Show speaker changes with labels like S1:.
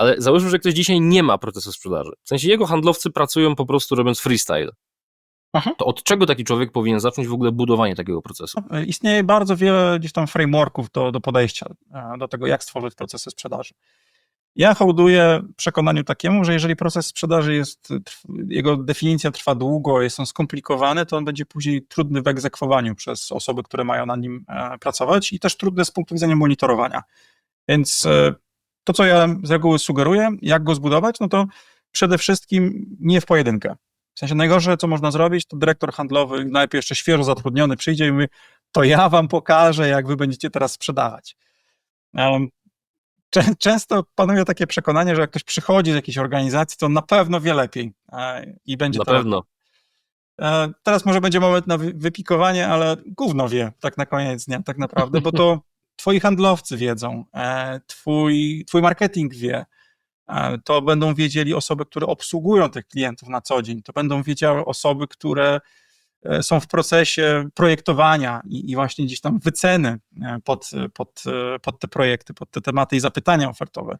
S1: Ale załóżmy, że ktoś dzisiaj nie ma procesu sprzedaży. W sensie jego handlowcy pracują po prostu robiąc freestyle.
S2: Aha.
S1: To od czego taki człowiek powinien zacząć w ogóle budowanie takiego procesu?
S2: Istnieje bardzo wiele gdzieś tam frameworków do, do podejścia e, do tego, jak stworzyć procesy sprzedaży. Ja hołduję przekonaniu takiemu, że jeżeli proces sprzedaży jest, jego definicja trwa długo, jest on skomplikowany, to on będzie później trudny w egzekwowaniu przez osoby, które mają na nim e, pracować i też trudny z punktu widzenia monitorowania. Więc e, to, co ja z reguły sugeruję, jak go zbudować, no to przede wszystkim nie w pojedynkę. W sensie najgorsze, co można zrobić, to dyrektor handlowy, najpierw jeszcze świeżo zatrudniony, przyjdzie i mówi, to ja wam pokażę, jak wy będziecie teraz sprzedawać. Czę- Często panuje takie przekonanie, że jak ktoś przychodzi z jakiejś organizacji, to na pewno wie lepiej i będzie
S1: Na
S2: to
S1: pewno.
S2: E, Teraz może będzie moment na wy- wypikowanie, ale gówno wie tak na koniec dnia tak naprawdę, bo to twoi handlowcy wiedzą, e, twój, twój marketing wie, e, to będą wiedzieli osoby, które obsługują tych klientów na co dzień, to będą wiedziały osoby, które e, są w procesie projektowania i, i właśnie gdzieś tam wyceny pod, pod, pod te projekty, pod te tematy i zapytania ofertowe.